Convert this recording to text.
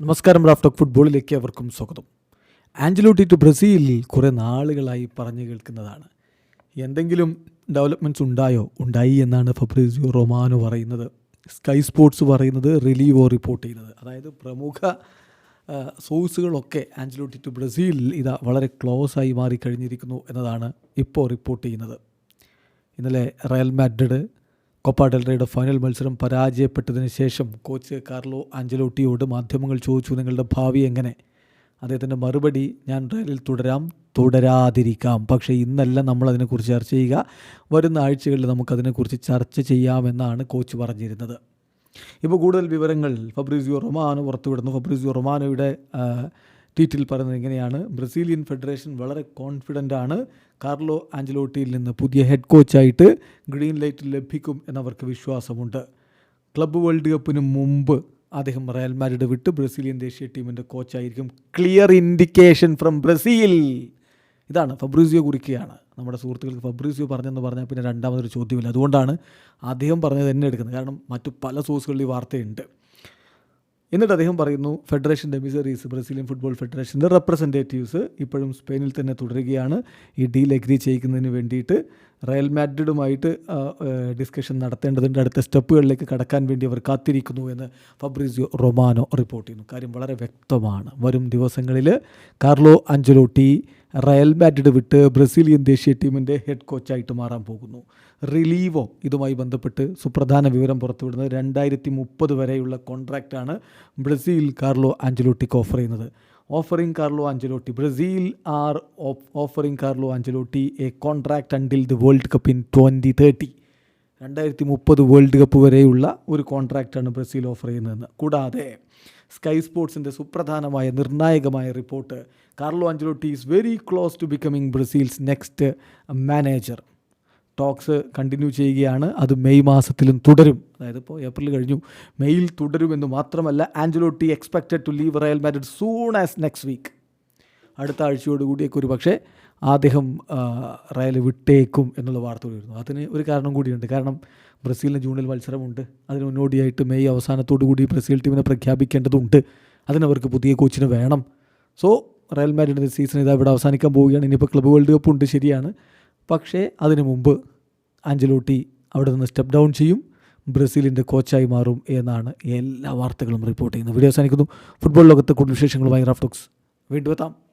നമസ്കാരം റാഫ്റ്റോക്ക് ഫുട്ബോളിലേക്ക് അവർക്കും സ്വാഗതം. ആഞ്ചലോട്ടി ടു ബ്രസീലിൽ കുറേ നാളുകളായി പറഞ്ഞു കേൾക്കുന്നതാണ്. എന്തെങ്കിലും ഡെവലപ്മെന്റ്സ് ഉണ്ടായോ? ഉണ്ടായി എന്നാണ് ഫബ്രീസിയോ റൊമാനോ പറയുന്നത് സ്കൈ സ്പോർട്സ് പറയുന്നത് റിലീവോ റിപ്പോർട്ട് ചെയ്യുന്നത്. അതായത് പ്രമുഖ സോഴ്സുകളൊക്കെ ആഞ്ചലോട്ടി ടു ബ്രസീലിൽ ഇതാ വളരെ ക്ലോസ് ആയി മാറിക്കഴിഞ്ഞിരിക്കുന്നു എന്നതാണ് ഇപ്പോൾ റിപ്പോർട്ട് ചെയ്യുന്നത്. ഇന്നലെ റയൽ മാഡ്രിഡ് കൊപ്പ ഡെൽറയുടെ ഫൈനൽ മത്സരം പരാജയപ്പെട്ടതിന് ശേഷം കോച്ച് കാർലോ ആഞ്ചലോട്ടിയോട് മാധ്യമങ്ങൾ ചോദിച്ചു നിങ്ങളുടെ ഭാവി എങ്ങനെ? അദ്ദേഹത്തിന്റെ മറുപടി ഞാൻ റയലിൽ തുടരാം തുടരാതിരിക്കാം. പക്ഷേ ഇന്നല്ല നമ്മൾ അതിനെക്കുറിച്ച് ചർച്ച ചെയ്യുക. വരുന്ന ആഴ്ചകളിൽ നമുക്കതിനെക്കുറിച്ച് ചർച്ച ചെയ്യാമെന്നാണ് കോച്ച് പറഞ്ഞിരുന്നത്. ഇപ്പോൾ കൂടുതൽ വിവരങ്ങൾ. ഫബ്രീസിയോ റൊമാനോ പുറത്തുവിടുന്നു. ഫബ്രീസിയോ റൊമാനോയുടെ ട്വീറ്റിൽ പറയുന്നത് ഇങ്ങനെയാണ്. ബ്രസീലിയൻ ഫെഡറേഷൻ വളരെ കോൺഫിഡന്റ് ആണ്. കാർലോ ആഞ്ചലോട്ടിയിൽ നിന്ന് പുതിയ ഹെഡ് കോച്ചായിട്ട് ഗ്രീൻ ലൈറ്റ് ലഭിക്കും എന്നവർക്ക് വിശ്വാസമുണ്ട്. ക്ലബ്ബ് വേൾഡ് കപ്പിന് മുമ്പ് അദ്ദേഹം റയൽ മാഡ്രിഡ് വിട്ട് ബ്രസീലിയൻ ദേശീയ ടീമിന്റെ കോച്ചായിരിക്കും ക്ലിയർ ഇൻഡിക്കേഷൻ ഫ്രം ബ്രസീൽ. ഇതാണ് ഫബ്രീസിയോ കുറിക്കുകയാണ് നമ്മുടെ സുഹൃത്തുക്കൾക്ക് ഫബ്രീസിയോ പറഞ്ഞെന്ന് പറഞ്ഞാൽ പിന്നെ രണ്ടാമതൊരു ചോദ്യമില്ല. അതുകൊണ്ടാണ് അദ്ദേഹം പറഞ്ഞത് തന്നെ എടുക്കുന്നത്. കാരണം മറ്റു പല സോഴ്സുകളിൽ ഈ വാർത്തയുണ്ട്. എന്നിട്ട് അദ്ദേഹം പറയുന്നു ഫെഡറേഷന്റെ മിസറീസ് ബ്രസീലിയൻ ഫുട്ബോൾ ഫെഡറേഷന്റെ റെപ്രസെന്റേറ്റീവ്സ് ഇപ്പോഴും സ്പെയിനിൽ തന്നെ തുടരുകയാണ്. ഈ ഡീൽ എഗ്രി ചെയ്യിക്കുന്നതിന് വേണ്ടിയിട്ട് റയൽ മാഡ്രിഡുമായിട്ട് ഡിസ്കഷൻ നടത്തേണ്ടതുണ്ട്. അടുത്ത സ്റ്റെപ്പുകളിലേക്ക് കടക്കാൻ വേണ്ടി അവർ കാത്തിരിക്കുന്നു എന്ന് ഫബ്രിസിയോ റൊമാനോ റിപ്പോർട്ട് ചെയ്യുന്നു. കാര്യം വളരെ വ്യക്തമാണ്. വരും ദിവസങ്ങളിൽ കാർലോ അഞ്ചലോട്ടി റയൽ മാഡ്രിഡ് വിട്ട് ബ്രസീലിയൻ ദേശീയ ടീമിന്റെ ഹെഡ് കോച്ചായിട്ട് മാറാൻ പോകുന്നു. റിലീവോ ഇതുമായി ബന്ധപ്പെട്ട് സുപ്രധാന വിവരം പുറത്തുവിടുന്നത് രണ്ടായിരത്തി മുപ്പത് വരെയുള്ള കോൺട്രാക്റ്റാണ് ബ്രസീൽ കാർലോ ആഞ്ചലോട്ടിക്ക് ഓഫർ ചെയ്യുന്നത്. Offering Carlo Ancelotti Brazil are offering Carlo Ancelotti a contract until the World Cup in twenty thirty രണ്ടായിരത്തി മുപ്പത് വേൾഡ് കപ്പ് വരെയുള്ള ഒരു കോൺട്രാക്റ്റാണ് ബ്രസീൽ ഓഫർ ചെയ്യുന്നതെന്ന്. കൂടാതെ സ്കൈ സ്പോർട്സിന്റെ സുപ്രധാനമായ നിർണായകമായ report Carlo Ancelotti is very close to becoming Brazil's next manager talks continue ചെയ്യുകയാണ്. അത് മെയ് മാസത്തിലും തുടരും. അതായത് ഇപ്പോൾ ഏപ്രിൽ കഴിഞ്ഞു. മെയ്യിൽ തുടരുമെന്ന് മാത്രമല്ല Ancelotti expected to leave Real Madrid soon as next week അടുത്ത ആഴ്ചയോടുകൂടിയൊക്കെ ഒരു പക്ഷേ അദ്ദേഹം റയൽ വിട്ടേക്കും എന്നുള്ള വാർത്ത വരുന്നു. അതിന് ഒരു കാരണം കൂടിയുണ്ട്. കാരണം ബ്രസീലിന് ജൂണിൽ മത്സരമുണ്ട്. അതിന് മുന്നോടിയായിട്ട് മെയ് അവസാനത്തോടു കൂടി ബ്രസീൽ ടീമിനെ പ്രഖ്യാപിക്കേണ്ടതുണ്ട്. അതിനവർക്ക് പുതിയ കോച്ചിന് വേണം. സോ റയൽ മാഡ്രിഡിന്റെ സീസൺ ഇതാ ഇവിടെ അവസാനിക്കാൻ പോവുകയാണ്. ഇനിയിപ്പോൾ ക്ലബ് വേൾഡ് കപ്പ് ഉണ്ട് ശരിയാണ്. പക്ഷേ അതിനു മുമ്പ് ആഞ്ചലോട്ടി അവിടെ നിന്ന് സ്റ്റെപ്പ് ഡൗൺ ചെയ്യും. ബ്രസീലിന്റെ കോച്ചായി മാറും എന്നാണ് എല്ലാ വാർത്തകളും റിപ്പോർട്ട് ചെയ്യുന്നത്. വീഡിയോ അവസാനിക്കുന്നു. ഫുട്ബോൾ ലോകത്തെ കൂടുതൽ വിശേഷങ്ങളുമായി റാഫ്റ്റോക്സ് വീണ്ടും എത്താം.